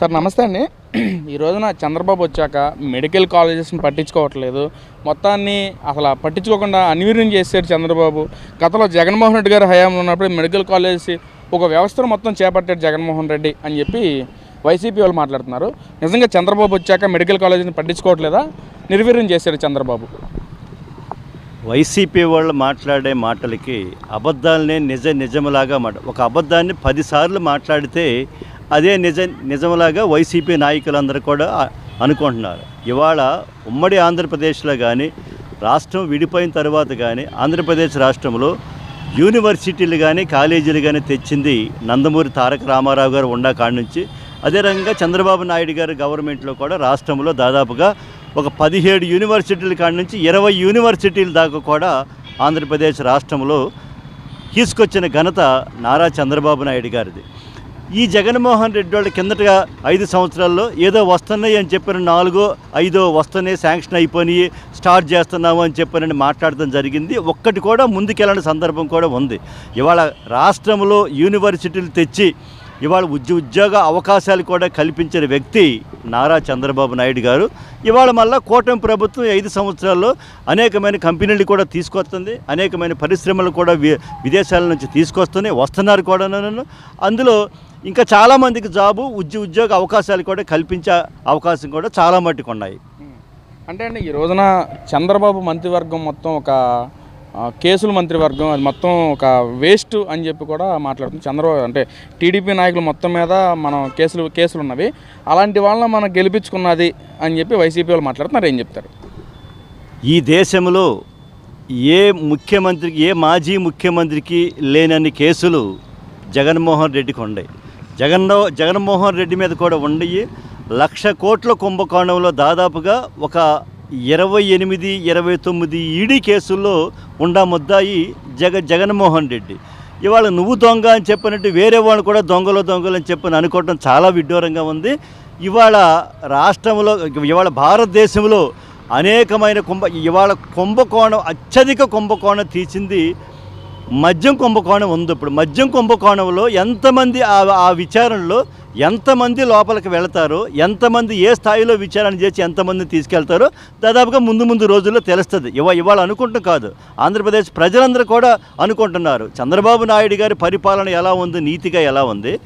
Sir నమస్తే అండి. ఈ రోజున చంద్రబాబు వచ్చాక మెడికల్ కాలేజెస్ని పట్టించుకోవట్లేదు. మొత్తాన్ని అసలు పట్టించుకోకుండా అన్వీర్యం చేశారు చంద్రబాబు. గతంలో జగన్మోహన్ రెడ్డి గారు హయాంలో ఉన్నప్పుడు మెడికల్ కాలేజెస్ ఒక వ్యవస్థను మొత్తం చేపట్టాడు జగన్మోహన్ రెడ్డి అని చెప్పి వైసీపీ వాళ్ళు మాట్లాడుతున్నారు. నిజంగా చంద్రబాబు వచ్చాక మెడికల్ కాలేజీని పట్టించుకోవట్లేదా? నిర్వీర్యం చేశారు చంద్రబాబు. వైసీపీ వాళ్ళు మాట్లాడే మాటలకి అబద్ధాలనే నిజ నిజములాగా మాట ఒక అబద్ధాన్ని పదిసార్లు మాట్లాడితే అదే నిజ నిజంలాగా వైసీపీ నాయకులందరూ కూడా అనుకుంటున్నారు. ఇవాళ ఉమ్మడి ఆంధ్రప్రదేశ్లో కానీ రాష్ట్రం విడిపోయిన తర్వాత కానీ ఆంధ్రప్రదేశ్ రాష్ట్రంలో యూనివర్సిటీలు కానీ కాలేజీలు కానీ తెచ్చింది నందమూరి తారక రామారావు గారు ఉండా కాడి నుంచి. అదే రకంగా చంద్రబాబు నాయుడు గారు గవర్నమెంట్లో కూడా రాష్ట్రంలో దాదాపుగా ఒక పదిహేడు యూనివర్సిటీల కాడి నుంచి ఇరవై యూనివర్సిటీల దాకా కూడా ఆంధ్రప్రదేశ్ రాష్ట్రంలో తీసుకొచ్చిన ఘనత నారా చంద్రబాబు నాయుడు గారిది. ఈ జగన్మోహన్ రెడ్డి వాళ్ళ కిందటగా ఐదు సంవత్సరాల్లో ఏదో వస్తున్నాయి అని చెప్పిన నాలుగో ఐదో వస్తున్నాయి శాంక్షన్ అయిపోయి స్టార్ట్ చేస్తున్నాము అని చెప్పని మాట్లాడడం జరిగింది. ఒక్కటి కూడా ముందుకెళ్ళని సందర్భం కూడా ఉంది. ఇవాళ రాష్ట్రంలో యూనివర్సిటీలు తెచ్చి ఇవాళ ఉద్య ఉద్యోగ అవకాశాలు కూడా కల్పించిన వ్యక్తి నారా చంద్రబాబు నాయుడు గారు. ఇవాళ మళ్ళా కూటమి ప్రభుత్వం ఐదు సంవత్సరాల్లో అనేకమైన కంపెనీలు కూడా తీసుకొస్తుంది అనేకమైన పరిశ్రమలు కూడా వి విదేశాల నుంచి తీసుకొస్తున్నాయి వస్తున్నారు కూడా అందులో ఇంకా చాలామందికి జాబు ఉద్య ఉద్యోగ అవకాశాలు కూడా కల్పించే అవకాశం కూడా చాలా మట్టుకు ఉన్నాయి. అంటే అండి ఈ రోజున చంద్రబాబు మంత్రివర్గం మొత్తం ఒక కేసుల మంత్రివర్గం అది మొత్తం ఒక వేస్ట్ అని చెప్పి కూడా మాట్లాడుతుంది. చంద్రబాబు అంటే టీడీపీ నాయకులు మొత్తం మీద మనం కేసులు కేసులు ఉన్నవి అలాంటి వాళ్ళని మనం గెలిపించుకున్నది అని చెప్పి వైసీపీ వాళ్ళు మాట్లాడుతున్నారు ఏం చెప్తారు? ఈ దేశంలో ఏ ముఖ్యమంత్రికి ఏ మాజీ ముఖ్యమంత్రికి లేనన్ని కేసులు జగన్మోహన్ రెడ్డికి ఉన్నాయి జగన్ జగన్మోహన్ రెడ్డి మీద కూడా ఉండయి లక్ష కోట్ల కుంభకోణంలో దాదాపుగా ఒక ఇరవై ఎనిమిది ఇరవై తొమ్మిది ఈడీ కేసుల్లో ఉండా ముద్దాయి జగ జగన్మోహన్ రెడ్డి. ఇవాళ నువ్వు దొంగ అని చెప్పినట్టు వేరే వాళ్ళు కూడా దొంగలు దొంగలు అని చెప్పని అనుకోవడం చాలా విడ్డూరంగా ఉంది. ఇవాళ రాష్ట్రంలో ఇవాళ భారతదేశంలో అనేకమైన కుంభ ఇవాళ కుంభకోణం అత్యధిక కుంభకోణం తీసింది మద్యం కుంభకోణం ఉంది ఇప్పుడు. మద్యం కుంభకోణంలో ఎంతమంది ఆ ఆ విచారణలో ఎంతమంది లోపలికి వెళతారో ఎంతమంది ఏ స్థాయిలో విచారణ చేసి ఎంతమందిని తీసుకెళ్తారో దాదాపుగా ముందు ముందు రోజుల్లో తెలుస్తుంది. ఇవ ఇవాళ అనుకుంటాం కాదు. ఆంధ్రప్రదేశ్ ప్రజలందరూ కూడా అనుకుంటున్నారు. చంద్రబాబు నాయుడు గారి పరిపాలన ఎలా ఉంది నీతిగా ఎలా ఉంది?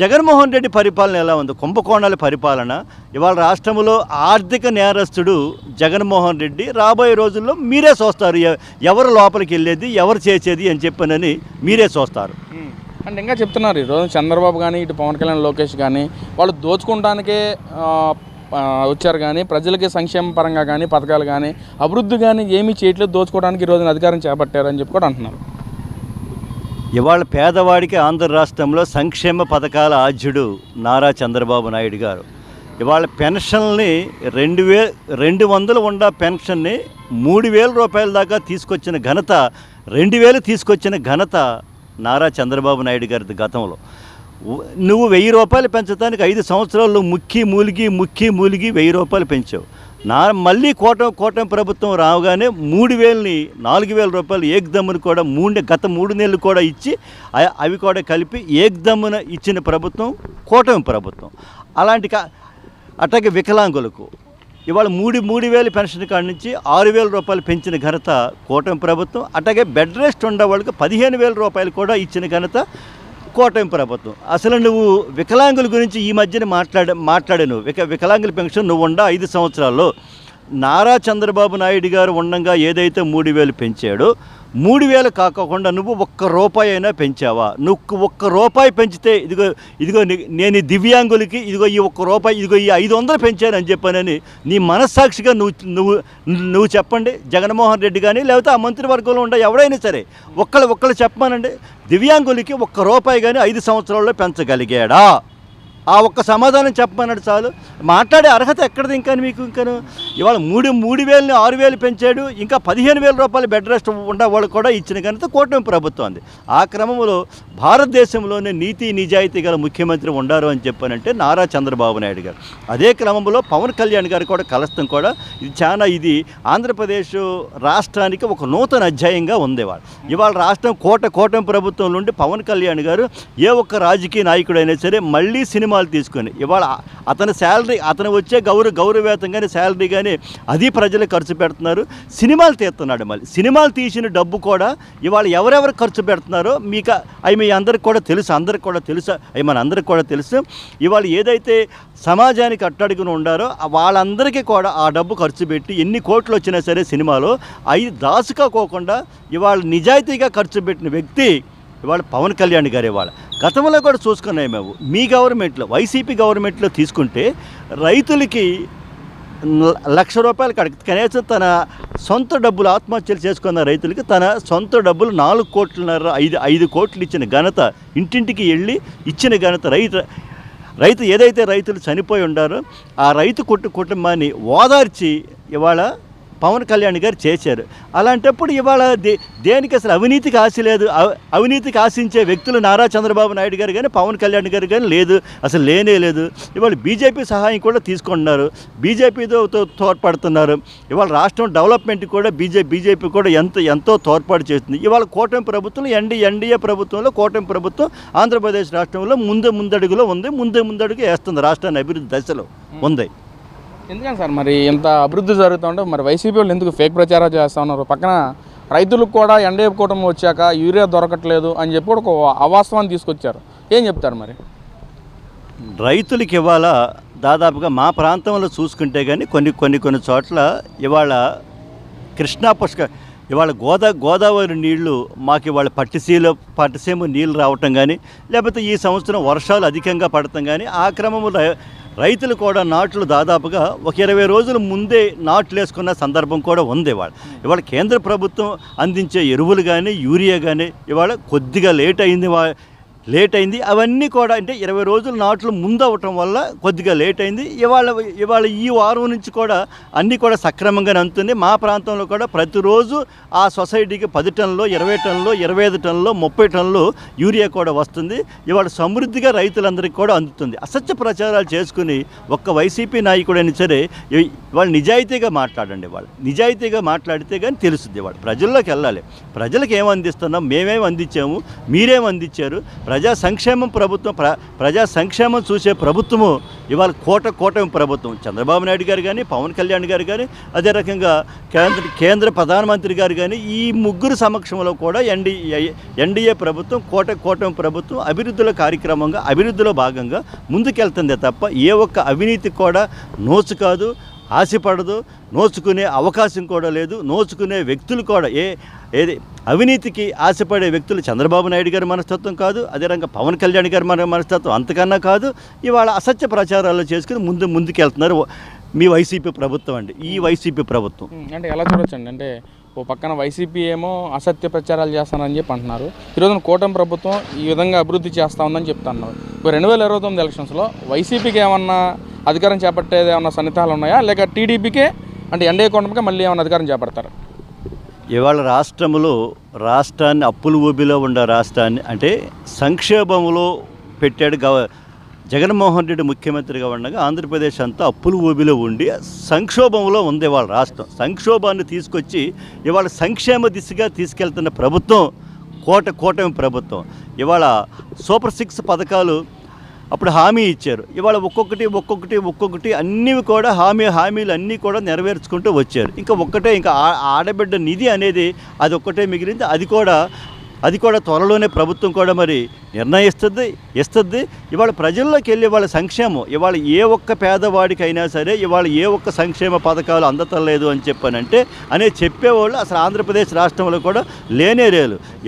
జగన్మోహన్ రెడ్డి పరిపాలన ఎలా ఉంది? కుంభకోణాల పరిపాలన. ఇవాళ రాష్ట్రంలో ఆర్థిక నేరస్తుడు జగన్మోహన్ రెడ్డి రాబోయే రోజుల్లో మీరే చూస్తారు. ఎవరు లోపలికి వెళ్ళేది ఎవరు చేసేది అని చెప్పానని మీరే చూస్తారు. అండ్ ఇంకా చెప్తున్నారు ఈరోజు చంద్రబాబు కానీ ఇటు పవన్ కళ్యాణ్ లోకేష్ కానీ వాళ్ళు దోచుకోవడానికే వచ్చారు కానీ ప్రజలకి సంక్షేమ పరంగా కానీ పథకాలు కానీ అభివృద్ధి కానీ ఏమీ చేయట్లేదు దోచుకోవడానికి ఈ రోజున అధికారం చేపట్టారు అని చెప్పి కూడా అంటున్నారు. ఇవాళ పేదవాడికి ఆంధ్ర రాష్ట్రంలో సంక్షేమ పథకాల ఆద్యుడు నారా చంద్రబాబు నాయుడు గారు. ఇవాళ పెన్షన్ని రెండు వే రెండు వందలు ఉన్న పెన్షన్ని మూడు వేల రూపాయల దాకా తీసుకొచ్చిన ఘనత రెండు వేలు తీసుకొచ్చిన ఘనత నారా చంద్రబాబు నాయుడు గారిది గతంలో. నువ్వు వెయ్యి రూపాయలు పెంచడానికి ఐదు సంవత్సరాల్లో ముక్కి మూలిగి ముక్కి మూలిగి వెయ్యి రూపాయలు పెంచావు. నా మళ్ళీ కోటం కోటం ప్రభుత్వం రాగానే మూడు వేలని నాలుగు వేల రూపాయలు ఏకదమ్మును కూడా మూడు గత మూడు నెలలు కూడా ఇచ్చి అవి కూడా కలిపి ఏకదమ్మున ఇచ్చిన ప్రభుత్వం కోటమి ప్రభుత్వం. అలాంటి కా అట్లాగే వికలాంగులకు. ఇవాళ మూడు మూడు వేలు పెన్షన్ కాడి నుంచి ఆరు వేల రూపాయలు పెంచిన ఘనత కూటమి ప్రభుత్వం అట్లాగే బెడ్ రెస్ట్ ఉండే వాళ్ళకి పదిహేను వేల రూపాయలు కూడా ఇచ్చిన ఘనత కూటమి ప్రభుత్వం. అసలు నువ్వు వికలాంగుల గురించి ఈ మధ్యన మాట్లాడ మాట్లాడాను. విక వికలాంగుల పెన్షన్ నువ్వు ఉండ ఐదు సంవత్సరాల్లో. నారా చంద్రబాబు నాయుడు గారు ఉండగా ఏదైతే మూడు వేలు పెంచాడో మూడు వేలు కాకుండా నువ్వు ఒక్క రూపాయి అయినా పెంచావా? నువ్వు ఒక్క రూపాయి పెంచితే ఇదిగో ఇదిగో నేను దివ్యాంగులకి ఇదిగో ఈ ఒక్క రూపాయి ఇదిగో ఈ ఐదు వందలు పెంచానని చెప్పానని నీ మనస్సాక్షిగా నువ్వు నువ్వు నువ్వు చెప్పండి. జగన్మోహన్ రెడ్డి కానీ లేకపోతే ఆ మంత్రివర్గంలో ఉండే ఎవడైనా సరే ఒక్కళ్ళు ఒక్కళ్ళు చెప్పమానండి. దివ్యాంగులకి ఒక్క రూపాయి కానీ ఐదు సంవత్సరాల్లో పెంచగలిగాడా? ఆ ఒక్క సమాధానం చెప్పమన్నాడు చాలు. మాట్లాడే అర్హత ఎక్కడిది ఇంకా మీకు ఇంకాను? ఇవాళ మూడు మూడు వేలని ఆరు వేలు పెంచాడు. ఇంకా పదిహేను వేల రూపాయలు బెడ్ రెస్ట్ ఉండే వాళ్ళు కూడా ఇచ్చిన ఘనత కూటమి ప్రభుత్వం అంది. ఆ క్రమంలో భారతదేశంలోనే నీతి నిజాయితీ గల ముఖ్యమంత్రి ఉండారు అని చెప్పానంటే నారా చంద్రబాబు నాయుడు గారు. అదే క్రమంలో పవన్ కళ్యాణ్ గారు కూడా కలస్తం కూడా ఇది చాలా ఇది ఆంధ్రప్రదేశ్ రాష్ట్రానికి ఒక నూతన అధ్యాయంగా ఉంది ఇవాళ. ఇవాళ రాష్ట్రం కోట కూటమి ప్రభుత్వం నుండి పవన్ కళ్యాణ్ గారు ఏ ఒక్క రాజకీయ నాయకుడైనా సరే మళ్ళీ సినిమా సినిమాలు తీసుకొని ఇవాళ అతని శాలరీ అతను వచ్చే గౌరవ గౌరవేతం కానీ శాలరీ కానీ అది ప్రజలు ఖర్చు పెడుతున్నారు. సినిమాలు తీస్తున్నాడు మళ్ళీ. సినిమాలు తీసిన డబ్బు కూడా ఇవాళ ఎవరెవరు ఖర్చు పెడుతున్నారో మీకు అవి మీ అందరికి కూడా తెలుసు అందరికి కూడా తెలుసు అవి మన అందరికి కూడా తెలుసు. ఇవాళ ఏదైతే సమాజానికి అట్టడుగున ఉండారో వాళ్ళందరికీ కూడా ఆ డబ్బు ఖర్చు పెట్టి ఎన్ని కోట్లు వచ్చినా సరే సినిమాలో అవి దాచుకోకుండా ఇవాళ నిజాయితీగా ఖర్చు పెట్టిన వ్యక్తి ఇవాళ పవన్ కళ్యాణ్ గారు ఇవాళ. గతంలో కూడా చూసుకున్నాయి మేము. మీ గవర్నమెంట్లో వైసీపీ గవర్నమెంట్లో తీసుకుంటే రైతులకి లక్ష రూపాయలు కడక కనీసం తన సొంత డబ్బులు ఆత్మహత్యలు చేసుకున్న రైతులకి తన సొంత డబ్బులు నాలుగు కోట్లన్నర ఐదు ఐదు కోట్లు ఇచ్చిన ఘనత ఇంటింటికి వెళ్ళి ఇచ్చిన ఘనత రైతు రైతు ఏదైతే రైతులు చనిపోయి ఉండారో ఆ రైతు కుటు కుటుంబాన్ని ఓదార్చి ఇవాళ పవన్ కళ్యాణ్ గారు చేశారు. అలాంటప్పుడు ఇవాళ దే దేనికి అసలు అవినీతికి ఆశ లేదు? అవినీతికి ఆశించే వ్యక్తులు నారా చంద్రబాబు నాయుడు గారు కానీ పవన్ కళ్యాణ్ గారు కానీ లేదు. అసలు లేనే లేదు. ఇవాళ బీజేపీ సహాయం కూడా తీసుకుంటున్నారు. బీజేపీతో తోడ్పడుతున్నారు. ఇవాళ రాష్ట్రం డెవలప్మెంట్ కూడా బీజే బీజేపీ కూడా ఎంత ఎంతో తోడ్పాటు చేస్తుంది. ఇవాళ కూటమి ప్రభుత్వం ఎన్డీ ఎన్డీఏ ప్రభుత్వంలో కూటమి ప్రభుత్వం ఆంధ్రప్రదేశ్ రాష్ట్రంలో ముందు ముందడుగులో ఉంది. ముందు ముందడుగు వేస్తుంది. రాష్ట్రాన్ని అభివృద్ధి దశలో ఉంది. ఎందుకని సార్ మరి ఇంత అభివృద్ధి జరుగుతుంటే మరి వైసీపీ వాళ్ళు ఎందుకు ఫేక్ ప్రచారాలు చేస్తూ ఉన్నారు? పక్కన రైతులకు కూడా ఎండ కూటమి వచ్చాక యూరియా దొరకట్లేదు అని చెప్పి కూడా ఒక అవాస్తవాన్ని తీసుకొచ్చారు. ఏం చెప్తారు మరి? రైతులకి ఇవాళ దాదాపుగా మా ప్రాంతంలో చూసుకుంటే కానీ కొన్ని కొన్ని కొన్ని చోట్ల ఇవాళ కృష్ణా పుష్క ఇవాళ గోదా గోదావరి నీళ్ళు మాకు ఇవాళ పట్టిసీలో పట్టిసీమ నీళ్ళు రావటం కానీ లేకపోతే ఈ సంవత్సరం వర్షాలు అధికంగా పడటం కానీ ఆ క్రమంలో రైతులు కూడా నాట్లు దాదాపుగా ఒక ఇరవై రోజుల ముందే నాట్లు వేసుకున్న సందర్భం కూడా ఉంది ఇవాళ. ఇవాళ కేంద్ర ప్రభుత్వం అందించే ఎరువులు కానీ యూరియా కానీ ఇవాళ కొద్దిగా లేట్ అయింది వా- లేట్ అయింది. అవన్నీ కూడా అంటే ఇరవై రోజులు నాట్లు ముందవటం వల్ల కొద్దిగా లేట్ అయింది. ఇవాళ ఇవాళ ఈ వారం నుంచి కూడా అన్నీ కూడా సక్రమంగానే అందుతుంది. మా ప్రాంతంలో కూడా ప్రతిరోజు ఆ సొసైటీకి పది టన్నులు ఇరవై టన్నులు ఇరవై ఐదు టన్నులు ముప్పై టన్నులు యూరియా కూడా వస్తుంది. ఇవాళ సమృద్ధిగా రైతులందరికీ కూడా అందుతుంది. అసత్య ప్రచారాలు చేసుకుని ఒక్క వైసీపీ నాయకుడైనా సరే వాళ్ళు నిజాయితీగా మాట్లాడండి వాళ్ళు నిజాయితీగా మాట్లాడితే కానీ తెలుస్తుంది వాళ్ళు ప్రజల్లోకి వెళ్ళాలి. ప్రజలకు ఏమందిస్తున్నాం మేమేం అందించాము? మీరేం అందించారు? ప్రజా సంక్షేమం ప్రభుత్వం ప్ర ప్రజా సంక్షేమం చూసే ప్రభుత్వము ఇవాళ కోట కూటమి ప్రభుత్వం. చంద్రబాబు నాయుడు గారు కానీ పవన్ కళ్యాణ్ గారు కానీ అదే రకంగా కేంద్ర కేంద్ర ప్రధానమంత్రి గారు కానీ ఈ ముగ్గురు సమక్షంలో కూడా ఎన్డీఏ ఎన్డీఏ ప్రభుత్వం కోట కూటమి ప్రభుత్వం అభివృద్ధిలో కార్యక్రమంగా అభివృద్ధిలో భాగంగా ముందుకెళ్తుందే తప్ప ఏ ఒక్క అవినీతి కూడా నోచు కాదు. ఆశపడదు నోచుకునే అవకాశం కూడా లేదు నోచుకునే వ్యక్తులు కూడా ఏ ఏది అవినీతికి ఆశపడే వ్యక్తులు చంద్రబాబు నాయుడు గారి మనస్తత్వం కాదు అదే రంగా పవన్ కళ్యాణ్ గారి మన మనస్తత్వం అంతకన్నా కాదు ఇవాళ అసత్య ప్రచారాలు చేసుకుని ముందు ముందుకెళ్తున్నారు మీ వైసీపీ ప్రభుత్వం అండి ఈ వైసీపీ ప్రభుత్వం. అంటే ఎలా చూడొచ్చండి? అంటే ఓ పక్కన వైసీపీ ఏమో అసత్య ప్రచారాలు చేస్తానని చెప్పి అంటున్నారు. ఈరోజు కూటమి ప్రభుత్వం ఈ విధంగా అభివృద్ధి చేస్తా ఉందని చెప్తున్నారు. ఇప్పుడు రెండు వేల ఇరవై తొమ్మిది ఎలక్షన్స్లో వైసీపీకి ఏమన్నా అధికారం చేపట్టేది ఏమైనా సన్నిధానాలు ఉన్నాయా? లేక టీడీపీకే అంటే ఎన్డీఏ కూటమికే మళ్ళీ ఏమైనా అధికారం చేపడతారు? ఇవాళ రాష్ట్రంలో రాష్ట్రాన్ని అప్పుల ఊబిలో ఉన్న రాష్ట్రాన్ని అంటే సంక్షేమంలో పెట్టాడు గవ జగన్మోహన్ రెడ్డి ముఖ్యమంత్రిగా ఉండగా ఆంధ్రప్రదేశ్ అంతా అప్పులు ఊబిలో ఉండి సంక్షోభంలో ఉంది వాళ్ళ రాష్ట్రం. సంక్షోభాన్ని తీసుకొచ్చి ఇవాళ సంక్షేమ దిశగా తీసుకెళ్తున్న ప్రభుత్వం కోట కూటమి ప్రభుత్వం. ఇవాళ సూపర్ సిక్స్ పథకాలు అప్పుడు హామీ ఇచ్చారు. ఇవాళ ఒక్కొక్కటి ఒక్కొక్కటి ఒక్కొక్కటి అన్నీ కూడా హామీ హామీలు అన్నీ కూడా నెరవేర్చుకుంటూ వచ్చారు. ఇంకా ఒక్కటే ఇంకా ఆడబిడ్డ నిధి అనేది అది ఒక్కటే మిగిలింది. అది కూడా అది కూడా త్వరలోనే ప్రభుత్వం కూడా మరి నిర్ణయిస్తుంది ఇస్తుంది. ఇవాళ ప్రజల్లోకి వెళ్ళి వాళ్ళ సంక్షేమం ఇవాళ ఏ ఒక్క పేదవాడికైనా సరే ఇవాళ ఏ ఒక్క సంక్షేమ పథకాలు అందతలేదు అని చెప్పానంటే అనే చెప్పేవాళ్ళు అసలు ఆంధ్రప్రదేశ్ రాష్ట్రంలో కూడా లేనే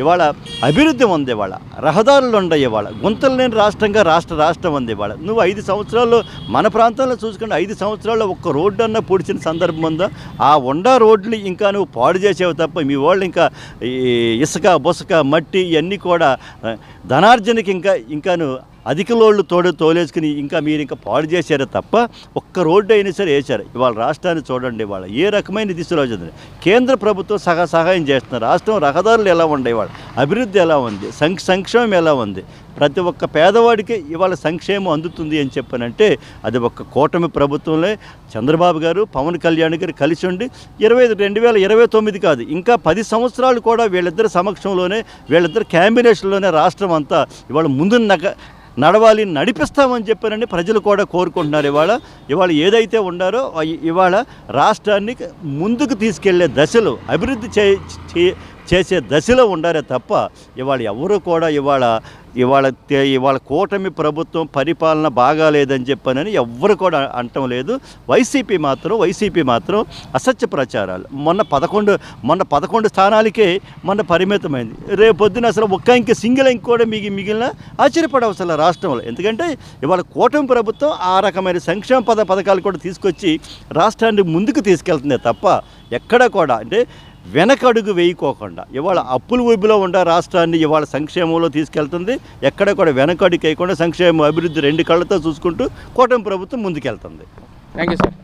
ఇవాళ అభివృద్ధి ఉంది ఇవాళ రహదారులు ఉన్నాయి ఇవాళ గుంతలు లేని రాష్ట్రంగా రాష్ట్ర రాష్ట్రం ఉంది ఇవాళ. నువ్వు ఐదు సంవత్సరాల్లో మన ప్రాంతంలో చూసుకుంటే ఐదు సంవత్సరాల్లో ఒక్క రోడ్డు అన్న పొడిచిన సందర్భం ఉందా? ఆ ఉండా రోడ్లు ఇంకా నువ్వు పాడు చేసేవి తప్ప మీ వాళ్ళు ఇంకా ఈ ఇసుక బుసక మట్టి ఇవన్నీ కూడా ధనార్జనకి ఇంకా ఇంకాను అధిక లోళ్ళు తోడు తోలేసుకుని ఇంకా మీరు ఇంకా పాడు చేశారు తప్ప ఒక్క రోడ్డు అయినా సరే వేశారు. ఇవాళ రాష్ట్రాన్ని చూడండి ఇవాళ ఏ రకమైన దిశలో వచ్చింది కేంద్ర ప్రభుత్వం సహా సహాయం చేస్తున్నారు రాష్ట్రం రహదారులు ఎలా ఉండే అభివృద్ధి ఎలా ఉంది? సంక్ష సంక్షేమం ఎలా ఉంది? ప్రతి ఒక్క పేదవాడికి ఇవాళ సంక్షేమం అందుతుంది అని చెప్పానంటే అది ఒక్క కూటమి ప్రభుత్వంలో. చంద్రబాబు గారు పవన్ కళ్యాణ్ గారు కలిసి ఉండి ఇరవై రెండు వేల ఇరవై తొమ్మిది కాదు ఇంకా పది సంవత్సరాలు కూడా వీళ్ళిద్దరి సమక్షంలోనే వీళ్ళిద్దరు క్యాంబినేషన్లోనే రాష్ట్రం అంతా ఇవాళ ముందు నగ నడవాలి నడిపిస్తామని చెప్పారని ప్రజలు కూడా కోరుకుంటున్నారు. ఇవాళ ఇవాళ ఏదైతే ఉండారో ఇవాళ రాష్ట్రాన్ని ముందుకు తీసుకెళ్ళే దశలో అభివృద్ధి చే చే- చేసే దశలో ఉండారే తప్ప ఇవాళ ఎవరు కూడా ఇవాళ ఇవాళ ఇవాళ కూటమి ప్రభుత్వం పరిపాలన బాగాలేదని చెప్పానని ఎవ్వరు కూడా అంటం లేదు. వైసీపీ మాత్రం వైసీపీ మాత్రం అసత్య ప్రచారాలు. మొన్న పదకొండు మొన్న పదకొండు స్థానాలకే మొన్న పరిమితమైంది. రేపొద్దున అసలు ఒక్క ఇంక సింగిల్ ఇంక కూడా మిగి మిగిలిన ఆశ్చర్యపడవసల రాష్ట్రంలో. ఎందుకంటే ఇవాళ కూటమి ప్రభుత్వం ఆ రకమైన సంక్షేమ పద పథకాలు కూడా తీసుకొచ్చి రాష్ట్రాన్ని ముందుకు తీసుకెళ్తుంది తప్ప ఎక్కడ కూడా. అంటే వెనకడుగు వేయకోకుండా. ఇవాళ అప్పుల ఊబిలో ఉన్న రాష్ట్రాన్ని ఇవాళ సంక్షేమంలో తీసుకెళ్తుంది. ఎక్కడ కూడా వెనకడుగు వేయకుండా సంక్షేమ అభివృద్ధి రెండు కళ్ళతో చూసుకుంటూ కూటమి ప్రభుత్వం ముందుకెళ్తుంది. Thank you sir